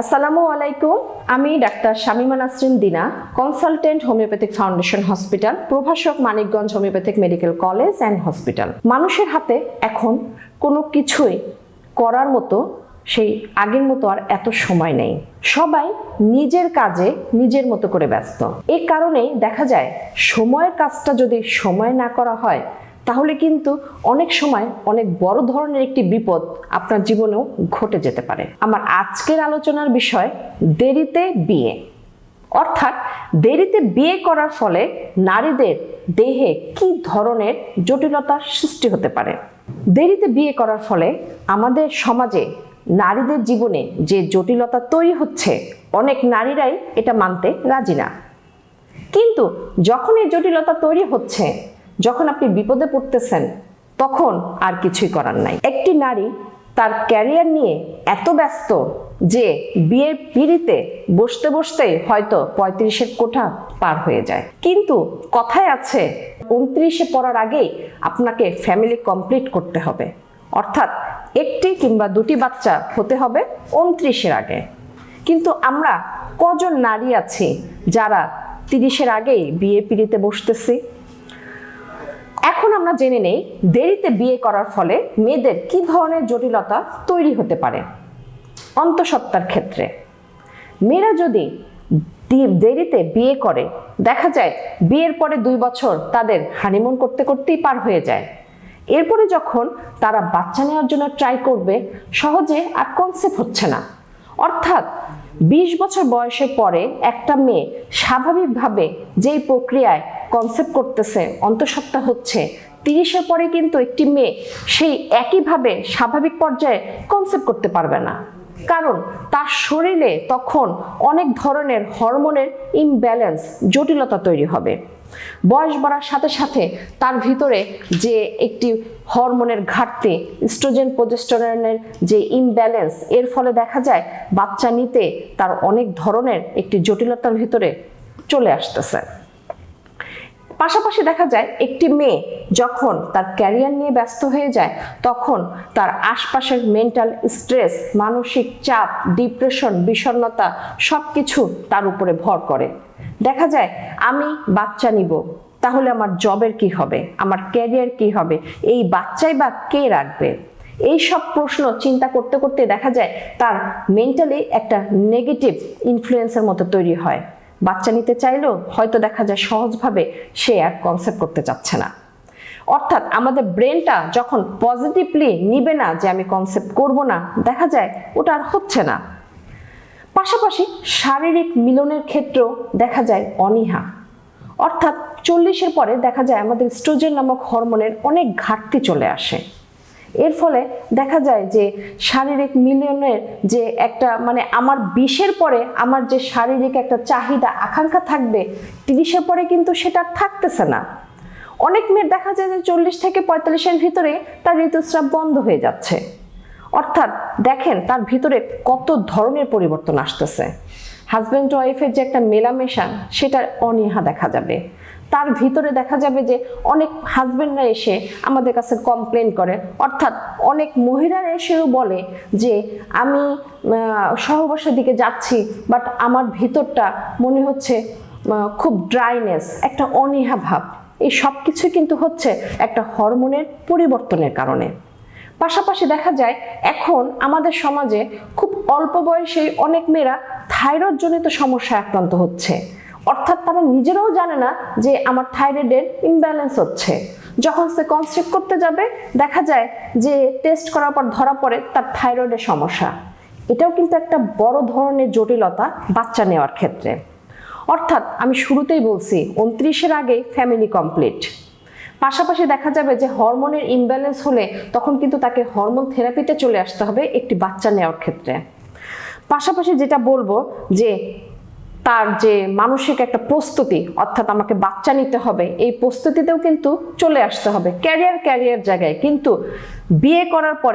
আসসালামু আলাইকুম, আমি doctor Shamima Nasrin Dina, consultant homeopathic foundation hospital, প্রভাষক Manikganj homeopathic medical college and hospital. মানুষের হাতে এখন কোনো কিছুই করার মতো সেই আগের মতো আর এত সময় নেই। সবাই নিজের কাজে নিজের মতো করে ব্যস্ত। এই কারণেই দেখা যায়, সময়ের কাজটা যদি সময় না করা হয় তাহলে কিন্তু অনেক সময় অনেক বড় ধরনের একটি বিপদ আপনার জীবনেও ঘটে যেতে পারে। আমার আজকের আলোচনার বিষয় দেরিতে বিয়ে। অর্থাৎ দেরিতে বিয়ে করার ফলে নারীদের দেহে কি ধরনের জটিলতার সৃষ্টি হতে পারে? দেরিতে বিয়ে করার ফলে আমাদের সমাজে নারীদের জীবনে যে জটিলতা তৈরি হচ্ছে, অনেক নারীরাই এটা মানতে রাজি না। কিন্তু যখন এই জটিলতা তৈরি হচ্ছে যখন আপনি বিপদে পড়তেছেন, তখন আর কিছুই করার নাই। একটি নারী তার ক্যারিয়ার নিয়ে এত ব্যস্ত যে বিয়ের পিড়িতে বসতে বসতে হয়তো পঁয়ত্রিশের কোঠা পার হয়ে যায়। কিন্তু কথায় আছে, উনত্রিশে পড়ার আগেই আপনাকে ফ্যামিলি কমপ্লিট করতে হবে। অর্থাৎ একটি কিংবা দুটি বাচ্চা হতে হবে উনত্রিশের আগে। কিন্তু আমরা কজন নারী আছি যারা তিরিশের আগেই বিয়ে পিড়িতে বসতেছি? এখন আমরা জেনে নেই দেরিতে বিয়ে করার ফলে মেয়েদের কি ধরনের জটিলতা তৈরি হতে পারে। অন্তঃসত্ত্বার ক্ষেত্রে মেয়েরা যদি দেরিতে বিয়ে করে, দেখা যায় বিয়ের পরে দুই বছর তাদের হানিমুন করতে করতেই পার হয়ে যায়। এরপরে যখন তারা বাচ্চা নেওয়ার জন্য ট্রাই করবে, সহজে আর কনসেপ্ট হচ্ছে না। অর্থাৎ বিশ বছর বয়সের পরে একটা মেয়ে স্বাভাবিকভাবে যেই প্রক্রিয়ায় কনসেপ্ট করতেছে, অন্তঃসত্ত্বা হচ্ছে, তিরিশের পরে কিন্তু একটি মেয়ে সেই একইভাবে স্বাভাবিক পর্যায়ে কনসেপ্ট করতে পারবে না। কারণ তার শরীরে তখন অনেক ধরনের হরমোনের ইমব্যালেন্স জটিলতা তৈরি হবে। বয়স বাড়ার সাথে সাথে তার ভিতরে যে একটি হরমোনের ঘাটতি স্ট্রোজেন প্রজেস্টেরনের যে ইমব্যালেন্স এর ফলে দেখা যায় বাচ্চা নিতে তার অনেক ধরনের একটি জটিলতার ভিতরে চলে আসতেছে। পাশাপাশি দেখা যায় একটি মেয়ে যখন তার ক্যারিয়ার নিয়ে ব্যস্ত হয়ে যায়, তখন তার আশপাশের মেন্টাল স্ট্রেস, মানসিক চাপ, ডিপ্রেশন, বিষণ্ণতা সব কিছু তার উপরে ভর করে। দেখা যায়, আমি বাচ্চা নিব, তাহলে আমার জবের কি হবে? আমার ক্যারিয়ার কি হবে? এই বাচ্চাই বা কে রাখবে? এই সব প্রশ্ন চিন্তা করতে করতে দেখা যায়, তার মেন্টালি একটা নেগেটিভ ইনফ্লুয়েন্সের মতো তৈরি হয়। বাচ্চা নিতে চাইলেও হয়তো দেখা যায় সহজভাবে সে আর কনসেপ্ট করতে চাচ্ছে না। অর্থাৎ আমাদের ব্রেনটা যখন পজিটিভলি নিবে না যে আমি কনসেপ্ট করব না, দেখা যায় ওটা আর হচ্ছে না। পাশাপাশি শারীরিক মিলনের ক্ষেত্রেও দেখা যায় অনীহা। অর্থাৎ চল্লিশের পরে দেখা যায় আমাদের স্ট্রোজেন নামক হরমোনের অনেক ঘাটতি চলে আসে। এর ফলে দেখা যায় যে শারীরিক মিলনের যে একটা মানে আমার বিশের পরে আমার যে শারীরিক একটা চাহিদা, আকাঙ্ক্ষা থাকবে, তিরিশের পরে কিন্তু সেটা থাকতেছে না। অনেক মেয়ের দেখা যায় যে চল্লিশ থেকে পঁয়তাল্লিশের ভিতরে তার ঋতুস্রাব বন্ধ হয়ে যাচ্ছে। অর্থাৎ দেখেন তার ভিতরে কত ধরনের পরিবর্তন আসতেছে। হাজব্যান্ড ওয়াইফের যে একটা মেলামেশা সেটা অনীহা দেখা যাবে। তার ভিতরে দেখা যাবে যে অনেক হাজব্যান্ডরা এসে আমাদের কাছে কমপ্লেন করে। অর্থাৎ অনেক মহিলারা এসেও বলে যে, আমি সহবাসের দিকে যাচ্ছি বাট আমার ভিতরটা মনে হচ্ছে খুব ড্রাইনেস একটা অনীহা ভাব। এই সব কিছু কিন্তু হচ্ছে একটা হরমোনের পরিবর্তনের কারণে। পাশাপাশি দেখা যায়, এখন আমাদের সমাজে খুব অল্প বয়সেই অনেক মেয়েরা থাইরয়েড জনিত সমস্যায় আক্রান্ত হচ্ছে। অর্থাৎ তারা নিজেরাও জানে না যে আমার থাইরয়েডের ইমব্যালেন্স হচ্ছে। যখন সে কনসেপ্ট করতে যাবে, দেখা যায় যে টেস্ট করার পর ধরা পড়ে তার থাইরয়েডের সমস্যা। এটাও কিন্তু একটা বড় ধরনের জটিলতা বাচ্চা নেওয়ার ক্ষেত্রে। অর্থাৎ আমি শুরুতেই বলছি, উনত্রিশের আগে ফ্যামিলি কমপ্লিট পাশাপাশি দেখা যাবে যে হরমোনের ইমব্যালেন্স হলে তখন কিন্তু তাকে হরমোন থেরাপিতে চলে আসতে হবে একটি বাচ্চা নেওয়ার ক্ষেত্রে। পাশাপাশি যেটা বলব যে তার যে মানসিক একটা প্রস্তুতি, অর্থাৎ আমাকে বাচ্চা নিতে হবে, এই প্রস্তুতিতেও কিন্তু চলে আসতে হবে। ক্যারিয়ার ক্যারিয়ার জায়গায়। কিন্তু বিয়ে করার পরে